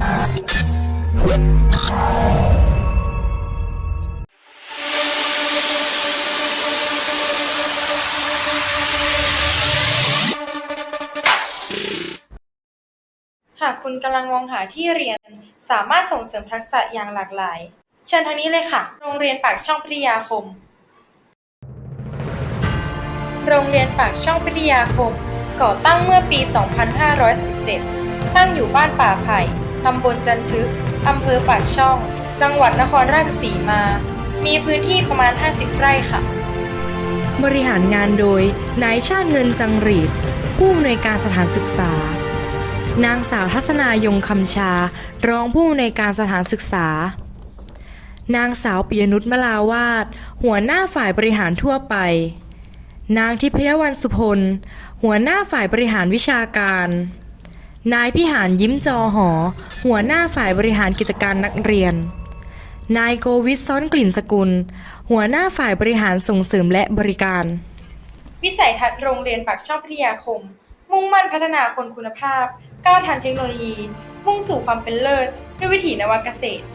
หากคุณกำลังมองหาที่เรียน สามารถส่งเสริมทักษะอย่างหลากหลาย เชิญทางนี้เลยค่ะ โรงเรียนปากช่องพิทยาคม โรงเรียนปากช่องพิทยาคม ก่อตั้งเมื่อปี 2517 ตั้งอยู่บ้านป่าไผ่ ตำบลจันทึก อำเภอปากช่อง จังหวัดนครราชสีมา มีพื้นที่ประมาณ 50 ไร่ค่ะ บริหารงานโดย นายชาติเงินจังหรีดผู้อำนวยการสถานศึกษา นางสาวทัศนายงคำชา รองผู้อำนวยการสถานศึกษา นางสาวปิยนุชมลาวาดหัวหน้าฝ่ายบริหารทั่วไป นางทิพยวันสุพล หัวหน้าฝ่ายบริหารวิชาการ นายพิหารยิ้มจอหอ หัวหน้าฝ่ายบริหารกิจการนักเรียน นายโกวิทซ้อนกลิ่นสกุล หัวหน้าฝ่ายบริหารส่งเสริมและบริการ วิสัยทัศน์โรงเรียนปากช่องพิทยาคม มุ่งมั่นพัฒนาคนคุณภาพ ก้าวทันเทคโนโลยี มุ่งสู่ความเป็นเลิศ ด้วยวิถีนวัตเกษตร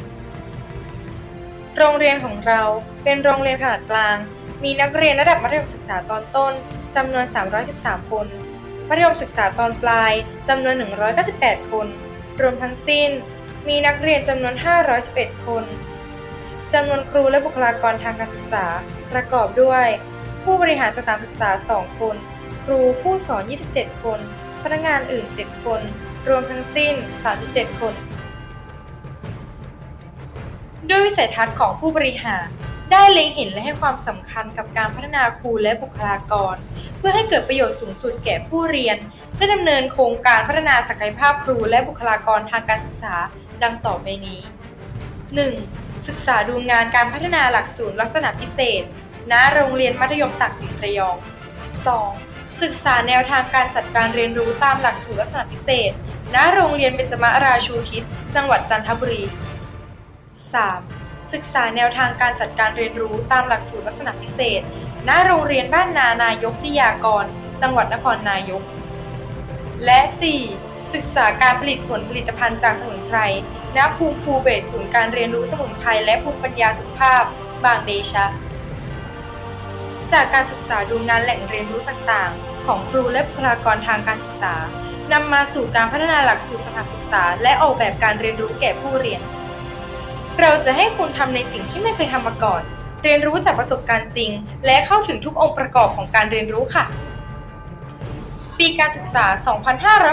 โรงเรียนของเราเป็นโรงเรียนขนาดกลาง มีนักเรียนระดับมัธยมศึกษาตอนต้นจำนวน 313 คน มัธยมศึกษาตอนปลายจำนวน 198 คน รวมทั้งสิ้น มีนักเรียนจำนวน 511 คนจำนวนครูและบุคลากรทางการศึกษา ประกอบด้วย ผู้บริหารสถานศึกษา 2 คน ครูผู้สอน 27 คน พนักงานอื่น 7 คน รวมทั้งสิ้น 37 คน ด้วยวิสัยทัศน์ของผู้บริหาร ได้เล็งเห็นและให้ความสำคัญกับการพัฒนาครูและบุคลากร เพื่อให้เกิดประโยชน์สูงสุดแก่ผู้เรียนได้ดำเนินโครงการพัฒนาศักยภาพครูและบุคลากรทางการศึกษาดังต่อไปนี้ 1. ศึกษาดูงานการพัฒนาหลักสูตรลักษณะพิเศษ ณ โรงเรียนมัธยมตากสินระยอง 2. ศึกษาแนวทางการจัดการเรียนรู้ตามหลักสูตรลักษณะพิเศษ ณ โรงเรียนเบญจมาราชูทิศ จังหวัดจันทบุรี 3. ศึกษาแนวทางการจัดการเรียนรู้ตามหลักสูตรลักษณะพิเศษ ณ โรงเรียนบ้านนานายกพิยากร จังหวัดนครนายก และ 4. ศึกษาการผลิตผลผลิตภัณฑ์จากสมุนไพร ณ ภูมิภูเบศศูนย์การเรียนรู้สมุนไพรและภูมิปัญญาสุขภาพ บางเดชะ จากการศึกษาดูงานแหล่งเรียนรู้ต่างๆ ของครูและบุคลากรทางการศึกษานำมาสู่การพัฒนาหลักสูตรสถานศึกษา และออกแบบการเรียนรู้แก่ผู้เรียน เราจะให้คุณทำในสิ่งที่ไม่เคยทำมาก่อน เรียนรู้จากประสบการณ์จริง และเข้าถึงทุกองค์ประกอบของการเรียนรู้ค่ะ ปีการศึกษา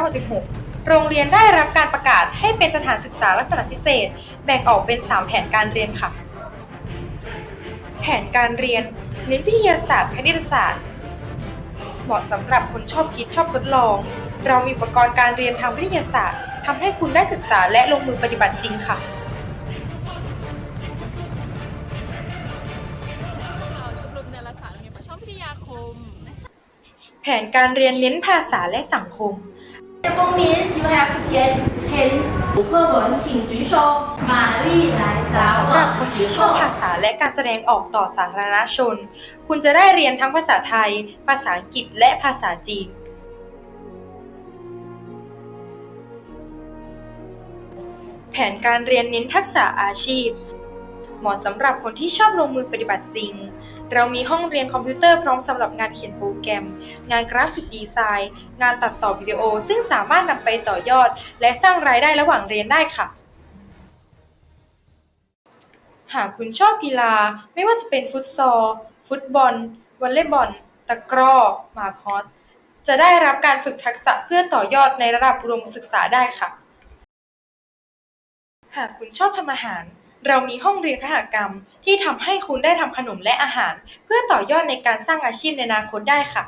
2566 โรงเรียนได้รับการประกาศให้เป็นสถานศึกษาลักษณะพิเศษ แบ่งออกเป็น 3 แผนการเรียนค่ะ แผนการเรียนเน้นวิทยาศาสตร์คณิตศาสตร์ เหมาะสำหรับคนชอบคิดชอบทดลอง เรามีอุปกรณ์การเรียนทางวิทยาศาสตร์ทำให้คุณได้ศึกษาและลงมือปฏิบัติจริงค่ะ มนะคะ แผนการเรียนเน้นภาษาและสังคม 公民 you have to get pen 课文请举手玛丽来 สำหรับคนที่ชอบภาษาและการแสดงออกต่อสาธารณชน คุณจะได้เรียนทั้งภาษาไทย ภาษาอังกฤษและภาษาจีน แผนการเรียนเน้นทักษะอาชีพ เหมาะสำหรับคนที่ชอบลงมือปฏิบัติจริง เรามีห้องเรียนคอมพิวเตอร์พร้อมสำหรับงานเขียนโปรแกรม งานกราฟิกดีไซน์ งานตัดต่อวิดีโอ ซึ่งสามารถนำไปต่อยอด และสร้างรายได้ระหว่างเรียนได้ค่ะ หากคุณชอบกีฬา ไม่ว่าจะเป็นฟุตซอล ฟุตบอล วอลเลย์บอล ตะกร้อหมากฮอสจะได้รับการฝึกทักษะเพื่อต่อยอดในระดับอุดมศึกษาได้ค่ะ หากคุณชอบทำอาหาร เรามีห้องเรียนคหกรรม ที่ทำให้คุณได้ทำขนมและอาหาร เพื่อต่อยอดในการสร้างอาชีพในอนาคตได้ค่ะ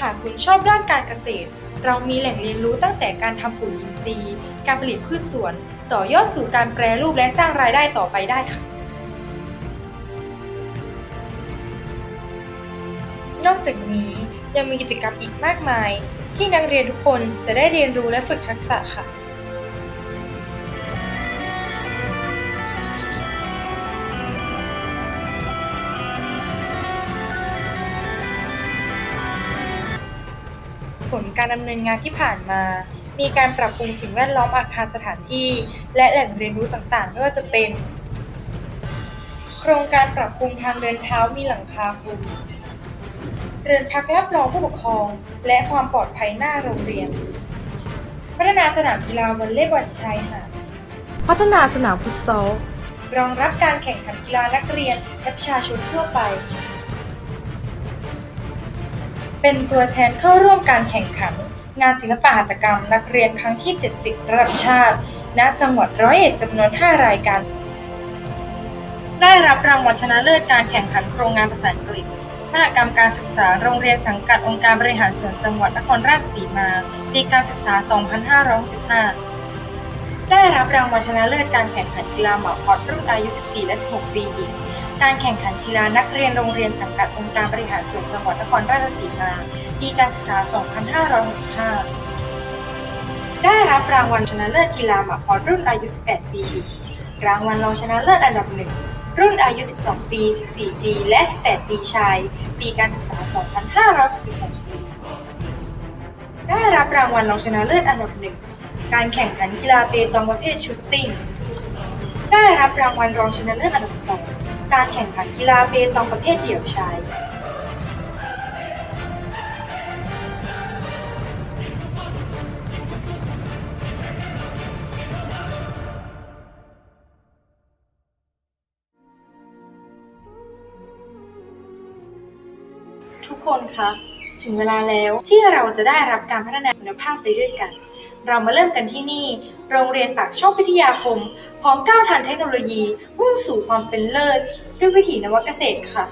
หากคุณชอบด้านการเกษตร เรามีแหล่งเรียนรู้ตั้งแต่การทำปุ๋ยอินทรีย์ การผลิตพืชสวน ต่อยอดสู่การแปรรูปและสร้างรายได้ต่อไปได้ค่ะ นอกจากนี้ยังมีกิจกรรมอีกมากมาย ที่นักเรียนทุกคนจะได้เรียนรู้และฝึกทักษะค่ะ การดำเนินงานที่ผ่านมา มีการปรับปรุงสิ่งแวดล้อมอาคารสถานที่ และแหล่งเรียนรู้ต่างๆ ไม่ว่าจะเป็น โครงการปรับปรุงทางเดินเท้ามีหลังคาคลุมเรือนพักรับรองผู้ปกครอง และความปลอดภัยหน้าโรงเรียน พัฒนาสนามกีฬาวอลเลย์บอลชายหาดพัฒนาสนามฟุตซอลรองรับการแข่งขันกีฬานักเรียนและประชาชนทั่วไป เป็นตัวแทนเข้าร่วมการแข่งขัน งานศิลปะหัตถกรรมนักเรียนครั้งที่ 70 ระดับชาติ ณ จังหวัดร้อยเอ็ดจำนวน 5 รายการ ได้รับรางวัลชนะเลิศการแข่งขันโครงงานภาษาอังกฤษมหกรรมการศึกษาโรงเรียนสังกัดองค์การบริหารส่วนจังหวัดนครราชสีมา ปีการศึกษา 2565 ได้รับรางวัลชนะเลิศการแข่งขันกีฬาหมากอตรุ่นอายุ 14 และ 16 ปีหญิง การแข่งขันกีฬานักเรียนโรงเรียนสังกัดองค์การบริหารส่วนจังหวัดนครราชสีมา ปีการศึกษา 2565 ได้รับรางวัลชนะเลิศกีฬาหมากอตรุ่นอายุ 18 ปีหญิง รางวัลรองชนะเลิศอันดับหนึ่งรุ่นอายุ 12 ปี 14 ปี และ 18 ปีชาย ปีการศึกษา 2566 ได้รับรางวัลรองชนะเลิศอันดับหนึ่ง การแข่งขันกีฬาเปตองประเภทชุดติ้ง ได้รับรางวัลรองชนะเลิศอันดับสองการแข่งขันกีฬาเปตองประเภทเดี่ยวชายทุกคนคะ ถึงเวลาแล้วที่เราจะได้รับการพัฒนาคุณภาพไปด้วยกัน เรามาเริ่มกันที่นี่ โรงเรียนปากช่องพิทยาคม พร้อมก้าวทันเทคโนโลยีมุ่งสู่ความเป็นเลิศ ด้วยวิถีนวัตเกษตรค่ะ